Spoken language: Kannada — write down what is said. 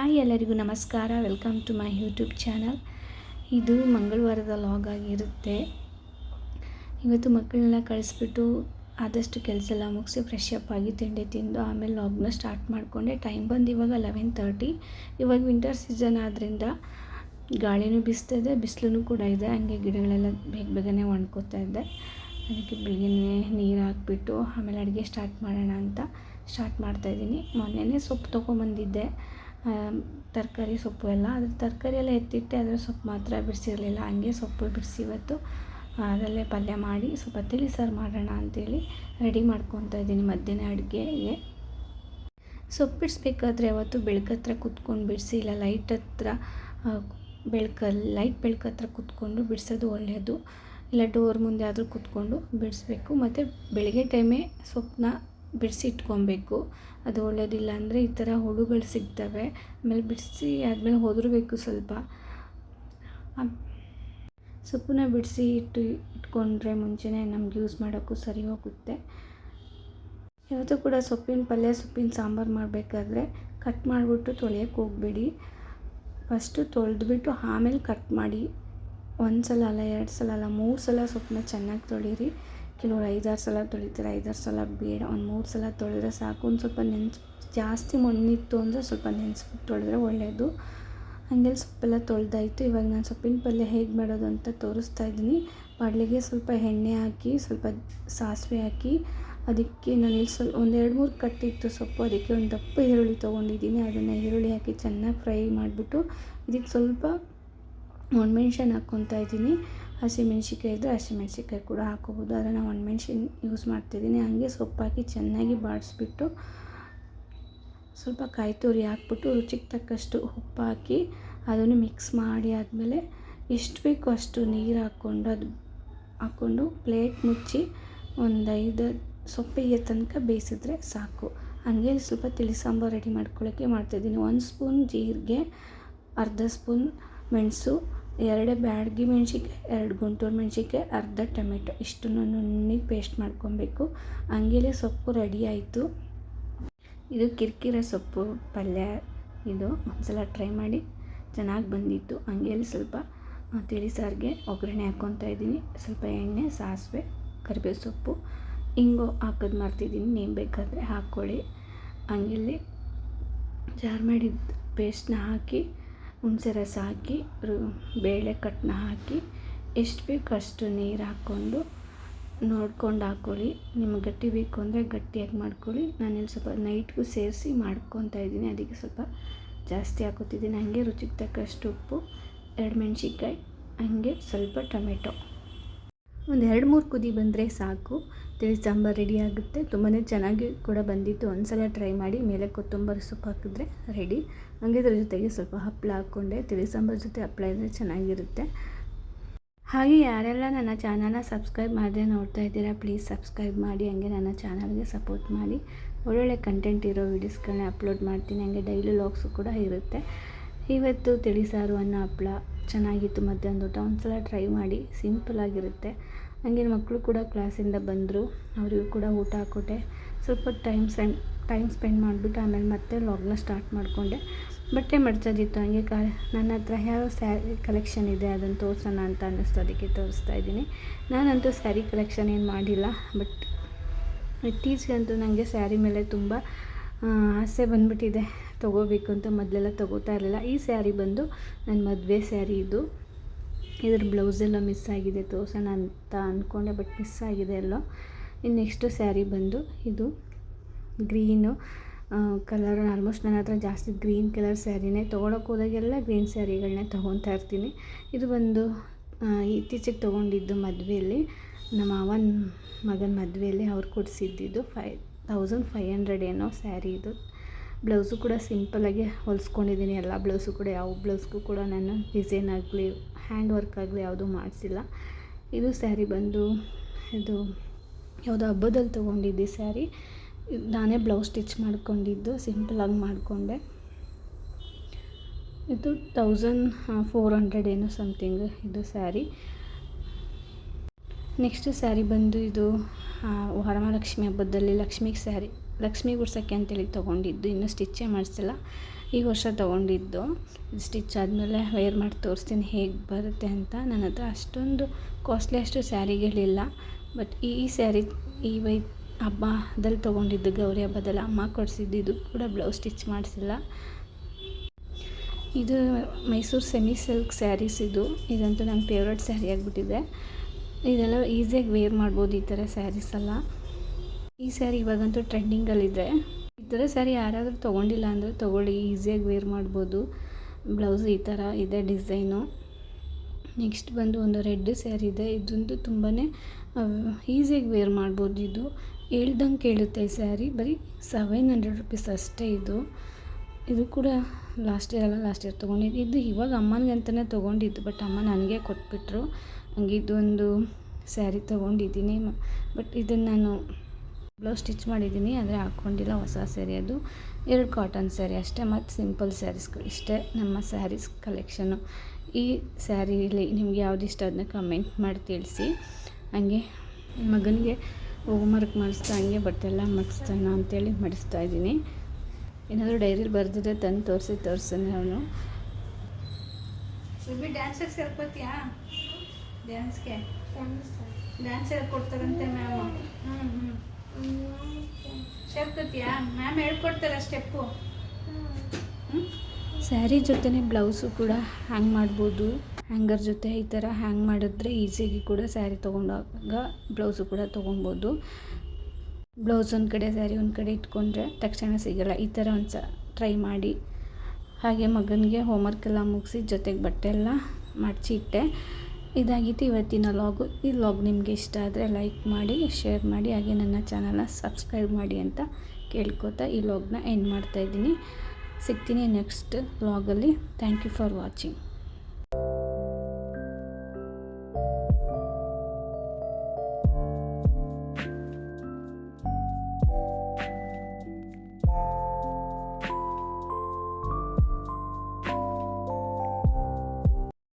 ಹಾಯ್ ಎಲ್ಲರಿಗೂ ನಮಸ್ಕಾರ. Welcome to my YouTube channel ಇದು ಮಂಗಳವಾರದ ಲಾಗ್ ಆಗಿರುತ್ತೆ. ಇವತ್ತು ಮಕ್ಕಳನ್ನೆಲ್ಲ ಕಳಿಸ್ಬಿಟ್ಟು ಆದಷ್ಟು ಕೆಲಸ ಎಲ್ಲ ಮುಗಿಸಿ ಫ್ರೆಶ್ ಅಪ್ ಆಗಿ ತಿಂಡಿ ತಿಂದು ಆಮೇಲೆ ಲಾಗ್ನ ಸ್ಟಾರ್ಟ್ ಮಾಡಿಕೊಂಡೆ. ಟೈಮ್ ಬಂದು ಇವಾಗ ಲೆವೆನ್ ತರ್ಟಿ ಇವಾಗ ವಿಂಟರ್ ಸೀಸನ್ ಆದ್ದರಿಂದ ಗಾಳಿನೂ ಇದೆ ಬಿಸಿಲು ಕೂಡ ಇದೆ. ಹಾಗೆ ಗಿಡಗಳೆಲ್ಲ ಬೇಗ ಬೇಗನೆ ಒಣ್ಕೋತಾ ಇದೆ. ಅದಕ್ಕೆ ಬೆಳಗ್ಗೆ ನೀರು ಹಾಕ್ಬಿಟ್ಟು ಆಮೇಲೆ ಅಡುಗೆ ಸ್ಟಾರ್ಟ್ ಮಾಡೋಣ ಅಂತ ಸ್ಟಾರ್ಟ್ ಮಾಡ್ತಾಯಿದ್ದೀನಿ ಮೊನ್ನೆನೇ ಸೊಪ್ಪು ತೊಗೊಂಬಂದಿದ್ದೆ. ತರಕಾರಿ ಸೊಪ್ಪು ಎಲ್ಲ. ಅದ್ರ ತರಕಾರಿ ಎಲ್ಲ ಎತ್ತಿಟ್ಟೆ ಅದರ ಸೊಪ್ಪು ಮಾತ್ರ ಬಿಡಿಸಿರಲಿಲ್ಲ. ಹಂಗೆ ಸೊಪ್ಪು ಬಿಡಿಸಿ ಇವತ್ತು ಅದರಲ್ಲೇ ಪಲ್ಯ ಮಾಡಿ ಸ್ವಲ್ಪ ತಿಳಿ ಸಾರು ಮಾಡೋಣ ಅಂಥೇಳಿ ರೆಡಿ ಮಾಡ್ಕೊತಾ ಇದ್ದೀನಿ ಮಧ್ಯಾಹ್ನ ಅಡುಗೆಗೆ. ಸೊಪ್ಪು ಬಿಡಿಸ್ಬೇಕಾದ್ರೆ ಯಾವತ್ತು ಬೆಳಕತ್ರ ಕುತ್ಕೊಂಡು ಬಿಡಿಸಿ, ಇಲ್ಲ ಲೈಟ್ ಹತ್ರ ಬೆಳಕಲ್ಲಿ ಲೈಟ್ ಬೆಳಕು ಹತ್ರ ಕುತ್ಕೊಂಡು ಬಿಡಿಸೋದು ಒಳ್ಳೆಯದು ಇಲ್ಲ ಡೋರ್ ಮುಂದೆ ಆದರೂ ಕುತ್ಕೊಂಡು ಬಿಡಿಸ್ಬೇಕು. ಮತ್ತು ಬೆಳಗ್ಗೆ ಟೈಮೇ ಸೊಪ್ಪನ್ನ ಬಿಡಿಸಿ ಇಟ್ಕೊಬೇಕು. ಅದು ಒಳ್ಳೆಯದಿಲ್ಲ ಅಂದರೆ ಈ ಥರ ಹುಳುಗಳು ಸಿಗ್ತವೆ. ಆಮೇಲೆ ಬಿಡಿಸಿ ಆದಮೇಲೆ ಹೊದರಬೇಕು ಸ್ವಲ್ಪ. ಸೊಪ್ಪನ್ನ ಬಿಡಿಸಿ ಇಟ್ಟು ಇಟ್ಕೊಂಡ್ರೆ ಮುಂಚೆನೇ ನಮ್ಗೆ ಯೂಸ್ ಮಾಡೋಕ್ಕೂ ಸರಿ ಹೋಗುತ್ತೆ. ಯಾವತ್ತೂ ಕೂಡ ಸೊಪ್ಪಿನ ಪಲ್ಯ, ಸೊಪ್ಪಿನ ಸಾಂಬಾರು ಮಾಡಬೇಕಾದ್ರೆ ಕಟ್ ಮಾಡಿಬಿಟ್ಟು ತೊಳೆಯೋಕ್ಕೆ ಹೋಗಬೇಡಿ. ಫಸ್ಟು ತೊಳೆದ್ಬಿಟ್ಟು ಆಮೇಲೆ ಕಟ್ ಮಾಡಿ ಒಂದು ಸಲ ಅಲ್ಲ, ಎರಡು ಸಲ ಅಲ್ಲ, ಮೂರು ಸಲ ಸೊಪ್ಪನ್ನ ಚೆನ್ನಾಗಿ ತೊಳೀರಿ. ಕೆಲವರು ಐದಾರು ಸಲ ತೊಳಿತಾರೆ, ಐದಾರು ಸಲ ಬೇಡ, ಒಂದು ಮೂರು ಸಲ ತೊಳೆದ್ರೆ ಸಾಕು. ಒಂದು ಸ್ವಲ್ಪ ನೆನ್ಸಿ, ಜಾಸ್ತಿ ಮಣ್ಣಿತ್ತು ಅಂದರೆ ಸ್ವಲ್ಪ ನೆನೆಸ್ಬಿಟ್ಟು ತೊಳೆದ್ರೆ ಒಳ್ಳೆಯದು ಹಾಗೆ ಸೊಪ್ಪೆಲ್ಲ ತೊಳೆದಾಯಿತು. ಇವಾಗ ನಾನು ಸೊಪ್ಪಿನ ಪಲ್ಯ ಹೇಗೆ ಮಾಡೋದು ಅಂತ ತೋರಿಸ್ತಾ ಇದ್ದೀನಿ. ಪಡ್ಲಿಗೆ ಸ್ವಲ್ಪ ಎಣ್ಣೆ ಹಾಕಿ, ಸ್ವಲ್ಪ ಸಾಸಿವೆ ಹಾಕಿ, ಅದಕ್ಕೆ ನಾನು ಇಲ್ಲಿ ಸ್ವಲ್ಪ ಒಂದೆರಡು ಮೂರು ಕಟ್ಟಿತ್ತು ಸೊಪ್ಪು, ಅದಕ್ಕೆ ಒಂದು ದಪ್ಪ ಈರುಳ್ಳಿ ತೊಗೊಂಡಿದ್ದೀನಿ. ಅದನ್ನು ಈರುಳ್ಳಿ ಹಾಕಿ ಚೆನ್ನಾಗಿ ಫ್ರೈ ಮಾಡಿಬಿಟ್ಟು ಇದಕ್ಕೆ ಸ್ವಲ್ಪ ಒಣಮೆಣ್ಸಿನ ಹಾಕ್ಕೊತಾ ಇದ್ದೀನಿ. ಹಸಿಮೆಣ್ಸಿಕಾಯಿ ಇದ್ದರೆ ಹಸಿಮೆಣ್ಸಿಕಾಯಿ ಕೂಡ ಹಾಕೋಬೋದು ಆದರೆ ನಾನು ಒಣಮೆಣ್ಸಿನ ಯೂಸ್ ಮಾಡ್ತಿದ್ದೀನಿ ಹಂಗೆ ಸೊಪ್ಪು ಹಾಕಿ ಚೆನ್ನಾಗಿ ಬಾಡಿಸ್ಬಿಟ್ಟು ಸ್ವಲ್ಪ ಕಾಯಿ ತುರಿ ಹಾಕ್ಬಿಟ್ಟು ರುಚಿಗೆ ತಕ್ಕಷ್ಟು ಉಪ್ಪು ಹಾಕಿ ಅದನ್ನು ಮಿಕ್ಸ್ ಮಾಡಿ ಆದಮೇಲೆ ಎಷ್ಟು ಬೇಕೋ ಅಷ್ಟು ನೀರು ಹಾಕ್ಕೊಂಡು ಅದು ಹಾಕ್ಕೊಂಡು ಪ್ಲೇಟ್ ಮುಚ್ಚಿ ಒಂದು ಐದು ಸೊಪ್ಪಿಗೆ ತನಕ ಬೇಯಿಸಿದ್ರೆ ಸಾಕು. ಹಾಗೆ ಸ್ವಲ್ಪ ತಿಳಿ ಸಾಂಬಾರು ರೆಡಿ ಮಾಡ್ಕೊಳ್ಳೋಕ್ಕೆ ಮಾಡ್ತಾಯಿದ್ದೀನಿ ಒಂದು ಸ್ಪೂನ್ ಜೀರಿಗೆ, ಅರ್ಧ ಸ್ಪೂನ್ ಮೆಣಸು ಎರಡು ಬ್ಯಾಡಗಿ ಮೆಣ್ಸಿನ್ಕಾಯಿ, ಎರಡು ಗುಂಟೂರು ಮೆಣ್ಸಿಕಾಯಿ ಅರ್ಧ ಟೊಮೆಟೊ. ಇಷ್ಟನ್ನು ನುಣ್ಣಗೆ ಪೇಸ್ಟ್ ಮಾಡ್ಕೊಬೇಕು. ಹಂಗೆಲೆ ಸೊಪ್ಪು ರೆಡಿ ಆಯಿತು. ಇದು ಕಿರಿಕಿರ ಸೊಪ್ಪು ಪಲ್ಯ. ಇದು ಒಂದ್ಸಲ ಟ್ರೈ ಮಾಡಿ. ಚೆನ್ನಾಗಿ ಬಂದಿತ್ತು. ಹಂಗೆಲ್ಲಿ ಸ್ವಲ್ಪ ತಿಳಿ ಸಾರಿಗೆ ಒಗ್ಗರಣೆ ಹಾಕ್ಕೊತಾ ಇದ್ದೀನಿ. ಸ್ವಲ್ಪ ಎಣ್ಣೆ, ಸಾಸಿವೆ, ಕರಿಬೇವು ಸೊಪ್ಪು. ಹಿಂಗು ಹಾಕೋದು ಮಾಡ್ತಿದ್ದೀನಿ ನೀವು ಬೇಕಾದರೆ ಹಾಕ್ಕೊಳ್ಳಿ. ಹಂಗೆಲ್ಲಿ ಜಾರ್ ಮಾಡಿದ ಪೇಸ್ಟ್ನ ಹಾಕಿ ಹುಣಸೆ ರಸ ಹಾಕಿ ಬೇಳೆ ಕಟ್ಟನ್ನ ಹಾಕಿ, ಎಷ್ಟು ಬೇಕು ಅಷ್ಟು ನೀರು ಹಾಕ್ಕೊಂಡು ನೋಡ್ಕೊಂಡು ಹಾಕ್ಕೊಳ್ಳಿ ನಿಮಗೆ ಗಟ್ಟಿ ಬೇಕು ಅಂದರೆ ಗಟ್ಟಿಯಾಗಿ ಮಾಡ್ಕೊಳ್ಳಿ. ನಾನಿಲ್ಲಿ ಸ್ವಲ್ಪ ನೈಟ್ಗೂ ಸೇರಿಸಿ ಮಾಡ್ಕೊತಾ ಇದ್ದೀನಿ. ಅದಕ್ಕೆ ಸ್ವಲ್ಪ ಜಾಸ್ತಿ ಹಾಕೋತಿದ್ದೀನಿ. ಹಾಗೆ ರುಚಿಗೆ ತಕ್ಕಷ್ಟು ಉಪ್ಪು, ಎರಡು ಮೆಣಸಿನ್ಕಾಯಿ, ಹಾಗೆ ಸ್ವಲ್ಪ ಟೊಮೆಟೊ. ಒಂದು ಎರಡು ಮೂರು ಕುದಿ ಬಂದರೆ ಸಾಕು. ತಿಳಿ ಸಾಂಬಾರು ರೆಡಿ ಆಗುತ್ತೆ. ತುಂಬಾ ಚೆನ್ನಾಗಿ ಕೂಡ ಬಂದಿತ್ತು. ಒಂದು ಸಲ ಟ್ರೈ ಮಾಡಿ ಮೇಲೆ ಕೊತ್ತಂಬರಿ ಸೊಪ್ಪು ಹಾಕಿದ್ರೆ ರೆಡಿ ಹಾಗೆ ಇದ್ರ ಜೊತೆಗೆ ಸ್ವಲ್ಪ ಹಪ್ಪಳ ಹಾಕ್ಕೊಂಡೆ. ತಿಳಿ ಸಾಂಬಾರು ಜೊತೆ ಹಪ್ಪಳ ಇದ್ದರೆ ಚೆನ್ನಾಗಿರುತ್ತೆ. ಹಾಗೆ ಯಾರೆಲ್ಲ ನನ್ನ ಚಾನಲ್ನ ಸಬ್ಸ್ಕ್ರೈಬ್ ಮಾಡದೆ ನೋಡ್ತಾ ಇದ್ದೀರಾ ಪ್ಲೀಸ್ ಸಬ್ಸ್ಕ್ರೈಬ್ ಮಾಡಿ. ಹಂಗೆ ನನ್ನ ಚಾನಲ್ಗೆ ಸಪೋರ್ಟ್ ಮಾಡಿ. ಒಳ್ಳೊಳ್ಳೆ ಕಂಟೆಂಟ್ ಇರೋ ವೀಡಿಯೋಸ್ಗಳನ್ನ ಅಪ್ಲೋಡ್ ಮಾಡ್ತೀನಿ. ಹಂಗೆ ಡೈಲಿ ಲಾಗ್ಸು ಕೂಡ ಇರುತ್ತೆ. ಇವತ್ತು ತಿಳಿ ಸಾರು ಅನ್ನ ಹಪ್ಪಳ ಚೆನ್ನಾಗಿತ್ತು ಮಧ್ಯಾಹ್ನದ ಊಟ. ಒಂದು ಸಲ ಟ್ರೈ ಮಾಡಿ ಸಿಂಪಲಾಗಿರುತ್ತೆ ಹಂಗೆ ಮಕ್ಕಳು ಕೂಡ ಕ್ಲಾಸಿಂದ ಬಂದರು, ಅವರಿಗೂ ಕೂಡ ಊಟ ಹಾಕ್ಕೊಟ್ಟೆ ಸ್ವಲ್ಪ ಟೈಮ್ ಸ್ಪೆಂಡ್ ಟೈಮ್ ಸ್ಪೆಂಡ್ ಮಾಡಿಬಿಟ್ಟು ಆಮೇಲೆ ಮತ್ತೆ ಲಾಗ್ನ ಸ್ಟಾರ್ಟ್ ಮಾಡಿಕೊಂಡೆ. ಬಟ್ಟೆ ಮಡ್ಚೋದಿತ್ತು, ಹಂಗೆ ಕ, ನನ್ನ ಹತ್ರ ಯಾವ ಸ್ಯಾರಿ ಕಲೆಕ್ಷನ್ ಇದೆ ಅದನ್ನು ತೋರಿಸೋಣ ಅಂತ ಅನ್ನಿಸ್ತು, ಅದಕ್ಕೆ ತೋರಿಸ್ತಾ ಇದ್ದೀನಿ. ನಾನಂತೂ ಸ್ಯಾರಿ ಕಲೆಕ್ಷನ್ ಏನು ಮಾಡಿಲ್ಲ ಬಟ್ ಇತ್ತೀಚೆಗಂತೂ ನನಗೆ ಸ್ಯಾರಿ ಮೇಲೆ ತುಂಬ ಆಸೆ ಬಂದ್ಬಿಟ್ಟಿದೆ. ತೊಗೋಬೇಕು ಅಂತ ಮೊದಲೆಲ್ಲ ತೊಗೋತಾ ಇರಲಿಲ್ಲ. ಈ ಸ್ಯಾರಿ ಬಂದು ನನ್ನ ಮದುವೆ ಸ್ಯಾರಿ ಇದು. ಇದ್ರ ಬ್ಲೌಸೆಲ್ಲ ಮಿಸ್ ಆಗಿದೆ, ತೋರ್ಸೋಣ ಅಂತ ಅಂದ್ಕೊಂಡೆ ಬಟ್ ಮಿಸ್ ಆಗಿದೆ ಎಲ್ಲೋ ಇನ್ನು ನೆಕ್ಸ್ಟು ಸ್ಯಾರಿ ಬಂದು ಇದು ಗ್ರೀನು ಕಲರ್ ಆಲ್ಮೋಸ್ಟ್ ನನ್ನ ಹತ್ರ ಜಾಸ್ತಿ ಗ್ರೀನ್ ಕಲರ್ ಸ್ಯಾರಿನೇ ತೊಗೊಳಕ್ಕೆ ಹೋದಾಗೆಲ್ಲ ಗ್ರೀನ್ ಸ್ಯಾರಿಗಳನ್ನೇ ತೊಗೊತಾ ಇರ್ತೀನಿ. ಇದು ಬಂದು ಇತ್ತೀಚೆಗೆ ತೊಗೊಂಡಿದ್ದು ಮದುವೆಯಲ್ಲಿ ನಮ್ಮ ಮಾವನ ಮಗನ ಮದುವೆಯಲ್ಲಿ ಅವ್ರು ಕೊಡಿಸಿದ್ದಿದ್ದು ಫೈ ತೌಸಂಡ್ ಫೈವ್ ಹಂಡ್ರೆಡ್ ಏನೋ ಸ್ಯಾರಿ ಇದು. ಬ್ಲೌಸು ಕೂಡ ಸಿಂಪಲಾಗಿ ಹೊಲಿಸ್ಕೊಂಡಿದ್ದೀನಿ ಎಲ್ಲ ಬ್ಲೌಸು ಕೂಡ, ಯಾವ ಬ್ಲೌಸ್ಗೂ ಕೂಡ ನಾನು ಡಿಸೈನ್ ಆಗಲಿ ಹ್ಯಾಂಡ್ ವರ್ಕ್ ಆಗಲಿ ಯಾವುದೂ ಮಾಡಿಸಿಲ್ಲ. ಇದು ಸ್ಯಾರಿ ಬಂದು ಇದು ಯಾವುದೋ ಹಬ್ಬದಲ್ಲಿ ತೊಗೊಂಡಿದ್ದೆ ಸ್ಯಾರಿ. ನಾನೇ ಬ್ಲೌಸ್ ಸ್ಟಿಚ್ ಮಾಡ್ಕೊಂಡಿದ್ದು ಸಿಂಪಲಾಗಿ ಮಾಡಿಕೊಂಡೆ. ಇದು ತೌಸಂಡ್ ಫೋರ್ ಹಂಡ್ರೆಡ್ ಏನೋ ಸಮಥಿಂಗ್ ಇದು ಸ್ಯಾರಿ. ನೆಕ್ಸ್ಟ್ ಸ್ಯಾರಿ ಬಂದು ಇದು ವರಮಹಾಲಕ್ಷ್ಮಿ ಹಬ್ಬದಲ್ಲಿ ಲಕ್ಷ್ಮಿಗೆ ಸ್ಯಾರಿ. ಲಕ್ಷ್ಮಿ ಗುಡ್ಸೋಕ್ಕೆ ಅಂತೇಳಿ ತೊಗೊಂಡಿದ್ದು, ಇನ್ನೂ ಸ್ಟಿಚ್ಚೇ ಮಾಡಿಸಿಲ್ಲ. ಈ ವರ್ಷ ತೊಗೊಂಡಿದ್ದು. ಸ್ಟಿಚ್ ಆದಮೇಲೆ ವೇರ್ ಮಾಡಿ ತೋರಿಸ್ತೀನಿ ಹೇಗೆ ಬರುತ್ತೆ ಅಂತ. ನನ್ನ ಹತ್ರ ಅಷ್ಟೊಂದು ಕಾಸ್ಟ್ಲಿ ಅಷ್ಟು ಸ್ಯಾರಿಗಳಿಲ್ಲ. ಬಟ್ ಈ ಸ್ಯಾರಿ, ಈ ವೈ, ಹಬ್ಬದಲ್ಲಿ ತೊಗೊಂಡಿದ್ದು, ಗೌರಿ ಹಬ್ಬದಲ್ಲಿ ಅಮ್ಮ ಕೊಡಿಸಿದ್ದು, ಇದು ಕೂಡ ಬ್ಲೌಸ್ ಸ್ಟಿಚ್ ಮಾಡಿಸಿಲ್ಲ. ಇದು ಮೈಸೂರು ಸೆಮಿ ಸಿಲ್ಕ್ ಸ್ಯಾರೀಸ್ ಇದು. ಇದಂತೂ ನಂಗೆ ಫೇವ್ರೆಟ್ ಸ್ಯಾರಿ ಆಗಿಬಿಟ್ಟಿದೆ. ಇದೆಲ್ಲ ಈಸಿಯಾಗಿ ವೇರ್ ಮಾಡ್ಬೋದು ಈ ಥರ ಸ್ಯಾರೀಸ್ ಎಲ್ಲ. ಈ ಸ್ಯಾರಿ ಇವಾಗಂತೂ ಟ್ರೆಂಡಿಂಗಲ್ಲಿದೆ. ಈ ಥರ ಸ್ಯಾರಿ ಯಾರಾದರೂ ತೊಗೊಂಡಿಲ್ಲ ಅಂದರೆ ತೊಗೊಳ್ಳಿ, ಈಸಿಯಾಗಿ ವೇರ್ ಮಾಡ್ಬೋದು. ಬ್ಲೌಸ್ ಈ ಥರ ಇದೆ, ಡಿಸೈನು. ನೆಕ್ಸ್ಟ್ ಬಂದು ಒಂದು ರೆಡ್ ಸ್ಯಾರಿ ಇದೆ. ಇದಂತೂ ತುಂಬಾ ಈಸಿಯಾಗಿ ವೇರ್ ಮಾಡ್ಬೋದು ಇದು. ಹೇಳ್ದಂಗೆ ಕೇಳುತ್ತೆ ಈ ಸ್ಯಾರಿ ಬರೀ ಸೆವೆನ್ ಹಂಡ್ರೆಡ್ ರುಪೀಸ್ ಅಷ್ಟೇ ಇದು. ಇದು ಕೂಡ ಲಾಸ್ಟ್ ಇಯರ್ ಅಲ್ಲ, ಲಾಸ್ಟ್ ಇಯರ್ ತೊಗೊಂಡಿದ್ದು. ಇದು ಇವಾಗ ಅಮ್ಮನಿಗೆ ಅಂತಲೇ ತೊಗೊಂಡಿದ್ದು, ಬಟ್ ಅಮ್ಮ ನನಗೆ ಕೊಟ್ಬಿಟ್ರು. ಹಂಗೆ ಇದೊಂದು ಸ್ಯಾರಿ ತೊಗೊಂಡಿದ್ದೀನಿ. ಬಟ್ ಇದನ್ನು ನಾನು ಬ್ಲೌಸ್ ಸ್ಟಿಚ್ ಮಾಡಿದ್ದೀನಿ ಆದರೆ ಹಾಕ್ಕೊಂಡಿಲ್ಲ ಹೊಸ ಸ್ಯಾರಿ ಅದು. ಎರಡು ಕಾಟನ್ ಸ್ಯಾರಿ ಅಷ್ಟೇ ಮತ್ತು ಸಿಂಪಲ್ ಸ್ಯಾರೀಸ್ಗಳು ಇಷ್ಟೇ ನಮ್ಮ ಸ್ಯಾರೀಸ್ ಕಲೆಕ್ಷನು ಈ ಸ್ಯಾರಿಲಿ ನಿಮ್ಗೆ ಯಾವ್ದು ಇಷ್ಟ ಅದನ್ನ ಕಮೆಂಟ್ ಮಾಡಿ ತಿಳಿಸಿ. ಹಂಗೆ ಮಗನಿಗೆ ಹೋಮ್ವರ್ಕ್ ಮಾಡಿಸ್ತಾ ಹಂಗೆ ಬಟ್ಟೆಲ್ಲ ಮಾಡಿಸ್ತಾನ ಅಂತೇಳಿ ಮಾಡಿಸ್ತಾ ಇದ್ದೀನಿ. ಏನಾದರೂ ಡೈರಿಲಿ ಬರೆದಿದ್ರೆ ತಂದು ತೋರಿಸಿ ತೋರಿಸ್ತಾನೆ ಅವನು. ಬಿಬಿ ಡ್ಯಾನ್ಸಿಗೆ ಸೇರ್ಕೋತೀಯಾ? ಡ್ಯಾನ್ಸ್ಗೆ ಡ್ಯಾನ್ಸ್ ಹೇಳ್ಕೊಡ್ತಾರಂತೆ ಮ್ಯಾಮ್ ಸೇರ್ಕೋತೀಯಾ ಮ್ಯಾಮ್ ಹೇಳ್ಕೊಡ್ತಾರೆ ಸ್ಟೆಪ್ಪು ಸ್ಯಾರಿ ಜೊತೆನೇ ಬ್ಲೌಸು ಕೂಡ ಹ್ಯಾಂಗ್ ಮಾಡ್ಬೋದು. ಹ್ಯಾಂಗರ್ ಜೊತೆ ಈ ಥರ ಹ್ಯಾಂಗ್ ಮಾಡಿದ್ರೆ ಈಸಿಯಾಗಿ ಕೂಡ ಸ್ಯಾರಿ ತೊಗೊಂಡಾಗ ಬ್ಲೌಸು ಕೂಡ ತೊಗೊಬೋದು. ಬ್ಲೌಸ್ ಒಂದು ಕಡೆ ಸ್ಯಾರಿ ಒಂದು ಕಡೆ ಇಟ್ಕೊಂಡ್ರೆ ತಕ್ಷಣ ಸಿಗಲ್ಲ. ಈ ಥರ ಒಂದು ಸ ಟ್ರೈ ಮಾಡಿ. ಹಾಗೆ ಮಗನಿಗೆ ಹೋಮ್ವರ್ಕ್ ಎಲ್ಲ ಮುಗಿಸಿ ಜೊತೆಗೆ ಬಟ್ಟೆ ಎಲ್ಲ ಮಡಚಿ ಇಟ್ಟೆ ಇದಾಗಿತ್ತು ಇವತ್ತಿನ ಲಾಗು ಈ ಲಾಗ್ ನಿಮಗೆ ಇಷ್ಟ ಆದರೆ ಲೈಕ್ ಮಾಡಿ ಶೇರ್ ಮಾಡಿ, ಹಾಗೆ ನನ್ನ ಚಾನಲ್ನ ಸಬ್ಸ್ಕ್ರೈಬ್ ಮಾಡಿ ಅಂತ ಕೇಳ್ಕೊತಾ ಈ ಲಾಗ್ನ ಎಂಡ್ ಮಾಡ್ತಾಯಿದ್ದೀನಿ ಸಿಗ್ತೀನಿ ನೆಕ್ಸ್ಟ್ ಲಾಗಲ್ಲಿ ಥ್ಯಾಂಕ್ ಯು ಫಾರ್ ವಾಚಿಂಗ್